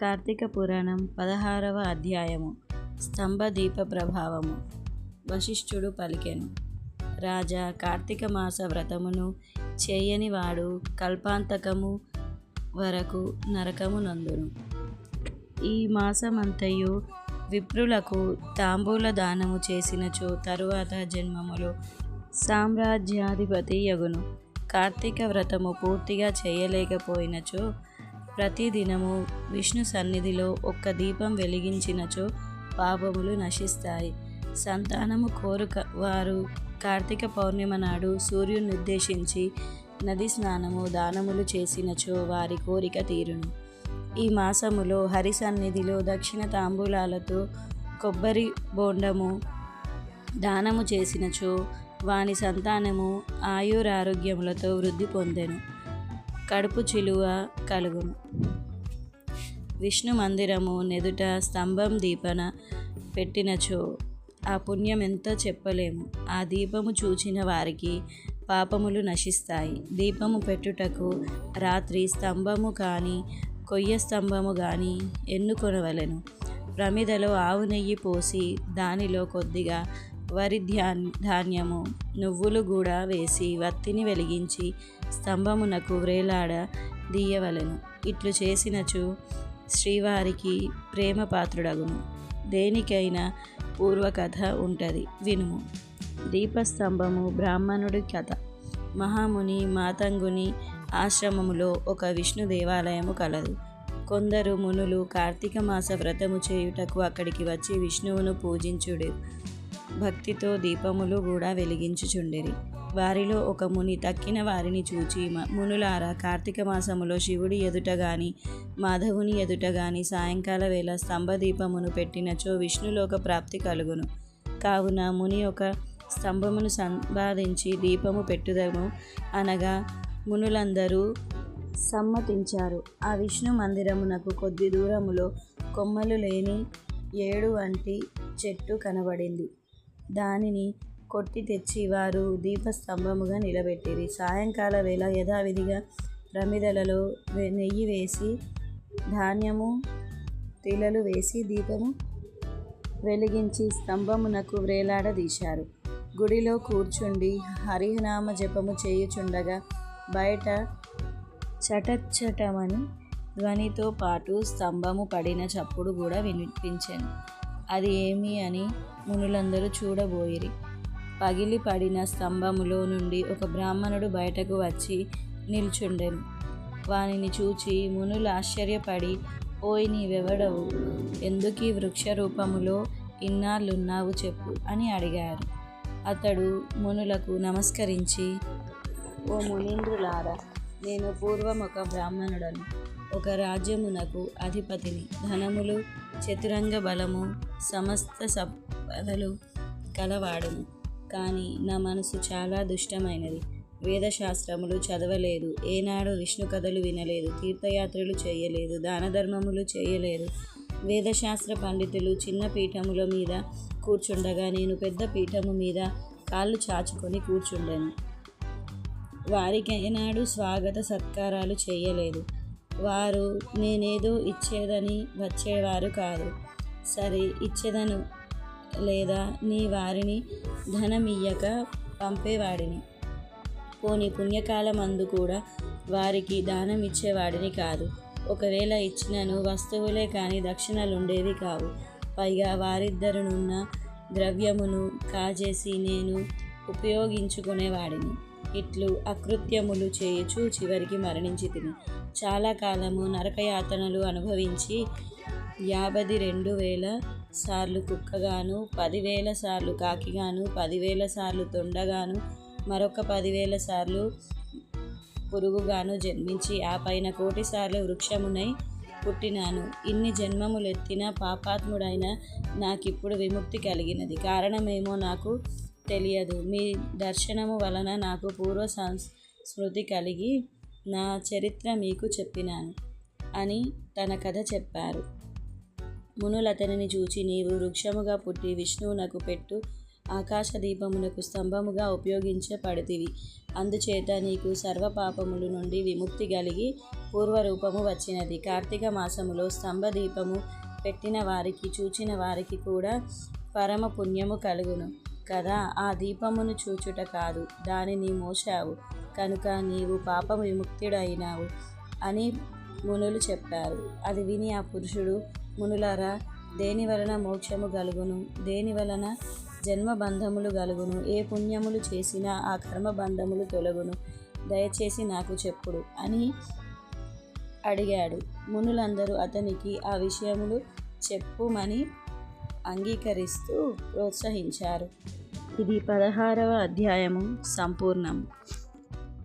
కార్తీక పురాణం పదహారవ అధ్యాయము. స్తంభదీప ప్రభావము. వశిష్ఠుడు పలికెను. రాజా కార్తీక మాస వ్రతమును చేయని వాడు కల్పాంతకము వరకు నరకము నందును. ఈ మాసమంతయు విప్రులకు తాంబూల దానము చేసినచో తరువాత జన్మములో సామ్రాజ్యాధిపతి యగును. కార్తీక వ్రతము పూర్తిగా చేయలేకపోయినచో ప్రతిదినము విష్ణు సన్నిధిలో ఒక్క దీపం వెలిగించినచో పాపములు నశిస్తాయి. సంతానము కోరుక వారు కార్తీక పౌర్ణిమ నాడు సూర్యుని ఉద్దేశించి నది స్నానము దానములు చేసినచో వారి కోరిక తీరును. ఈ మాసములో హరి సన్నిధిలో దక్షిణ తాంబూలాలతో కొబ్బరి బోండము దానము చేసినచో వాని సంతానము ఆయురారోగ్యములతో వృద్ధి పొందెను. కడుపు చిలువ కలుగును. విష్ణు మందిరము నెదుట స్తంభం దీపన పెట్టినచో ఆ పుణ్యం ఎంతో చెప్పలేము. ఆ దీపము చూచిన వారికి పాపములు నశిస్తాయి. దీపము పెట్టుటకు రాత్రి స్తంభము కానీ కొయ్య స్తంభము కానీ ఎన్నుకొనవలెను. ప్రమిదలో ఆవు నెయ్యి పోసి దానిలో కొద్దిగా వరి ధ్యా ధాన్యము నువ్వులు కూడా వేసి వత్తిని వెలిగించి స్తంభమునకు వ్రేలాడ దీయవలెను. ఇట్లు చేసినచు శ్రీవారికి ప్రేమ పాత్రుడగును. దేనికైనా పూర్వకథ ఉంటుంది. వినుము. దీపస్తంభము బ్రాహ్మణుడి కథ. మహాముని మాతంగుని ఆశ్రమములో ఒక విష్ణు దేవాలయము కలదు. కొందరు మునులు కార్తీక మాస వ్రతము చేయుటకు అక్కడికి వచ్చి విష్ణువును పూజించుడు. భక్తితో దీపములు కూడా వెలిగించుచుండిరి. వారిలో ఒక ముని తక్కిన వారిని చూచి మునులారా కార్తీక మాసములో శివుడి ఎదుట గాని మాధవుని ఎదుట గాని సాయంకాల వేళ స్తంభ దీపమును పెట్టినచో విష్ణులోక ప్రాప్తి కలుగును. కావున ముని ఒక స్తంభమును సంపాదించి దీపము పెట్టుదము అనగా మునులందరూ సమ్మతించారు. ఆ విష్ణు మందిరమునకు కొద్ది దూరములో కొమ్మలు లేని ఏడు వంటి చెట్టు కనబడింది. దానిని కొట్టి తెచ్చి వారు దీపస్తంభముగా నిలబెట్టిరి. సాయంకాల వేళ యథావిధిగా ప్రమిదలలో నెయ్యి వేసి ధాన్యము తిలలు వేసి దీపము వెలిగించి స్తంభమునకు వేలాడదీశారు గుడిలో కూర్చుండి హరినామ జపము చేయుచుండగా బయట చటచ్చటమని ధ్వనితో పాటు స్తంభము పడిన చప్పుడు కూడా వినిపించాను. అది ఏమి అని మునులందరూ చూడబోయిరి. పగిలి పడిన స్తంభములో నుండి ఒక బ్రాహ్మణుడు బయటకు వచ్చి నిల్చుండెను. వానిని చూచి మునులు ఆశ్చర్యపడి ఓయ్ నీవెవడవు? ఎందుకు ఈ వృక్ష రూపములో ఇన్నాళ్ళున్నావు చెప్పు అని అడిగారు. అతడు మునులకు నమస్కరించి ఓ మునీంద్రులారా నేను పూర్వం ఒక బ్రాహ్మణుడను ఒక రాజ్యమునకు అధిపతిని. ధనములు చతురంగ బలము సమస్త సంపదలు కలవాడును. కానీ నా మనసు చాలా దుష్టమైనది. వేదశాస్త్రములు చదవలేదు. ఏనాడు విష్ణు కథలు వినలేదు. తీర్థయాత్రలు చేయలేదు. దాన ధర్మములు చేయలేదు. వేదశాస్త్ర పండితులు చిన్న పీఠముల మీద కూర్చుండగా నేను పెద్ద పీఠము మీద కాళ్ళు చాచుకొని కూర్చుండాను. వారికి ఏనాడు స్వాగత సత్కారాలు చేయలేదు. వారు నేనేదో ఇచ్చేదని వచ్చేవారు కాదు. సరే ఇచ్చేదను లేదా నీ వారిని ధనమియ్యక పంపేవాడిని. పోని పుణ్యకాలం అందు కూడా వారికి దానం ఇచ్చేవాడిని కాదు. ఒకవేళ ఇచ్చినను వస్తువులే కానీ దక్షిణలుండేవి కావు. పైగా వారిద్దరునున్న ద్రవ్యమును కాజేసి నేను ఉపయోగించుకునేవాడిని. ఇట్లు అకృత్యములు చేయుచు చివరికి మరణించి తిని. చాలా కాలము నరకయాతనలు అనుభవించి యాభై రెండు వేల సార్లు కుక్కగాను పదివేల సార్లు కాకిగాను పదివేల సార్లు తొండగాను మరొక పదివేల సార్లు పురుగుగాను జన్మించి ఆ పైన కోటి సార్లు వృక్షమునై పుట్టినాను. ఇన్ని జన్మములెత్తిన పాపాత్ముడైన నాకిప్పుడు విముక్తి కలిగినది. కారణమేమో నాకు తెలియదు. మీ దర్శనము వలన నాకు పూర్వ సంస్మృతి కలిగి నా చరిత్ర మీకు చెప్పినాను అని తన కథ చెప్పారు. మునులతనిని చూచి నీవు వృక్షముగా పుట్టి విష్ణువునకు పెట్టు ఆకాశ దీపమునకు స్తంభముగా ఉపయోగించబడితివి. అందుచేత నీకు సర్వపాపముల నుండి విముక్తి కలిగి పూర్వరూపము వచ్చినది. కార్తీక మాసములో స్తంభ దీపము పెట్టిన వారికి చూచిన వారికి కూడా పరమ పుణ్యము కలుగును. కదా ఆ దీపమును చూచుట కాదు. దానిని మోసావు కనుక నీవు పాప విముక్తుడైనావు అని మునులు చెప్పారు. అది విని ఆ పురుషుడు మునులారా దేని వలన మోక్షము కలుగును దేని వలన జన్మ బంధములు కలుగును ఏ పుణ్యములు చేసినా ఆ కర్మబంధములు తొలగును? దయచేసి నాకు చెప్పుడు అని అడిగాడు. మునులందరూ అతనికి ఆ విషయములు చెప్పుమని అంగీకరిస్తూ ప్రోత్సహించారు. ఇది పదహారవ అధ్యాయము సంపూర్ణం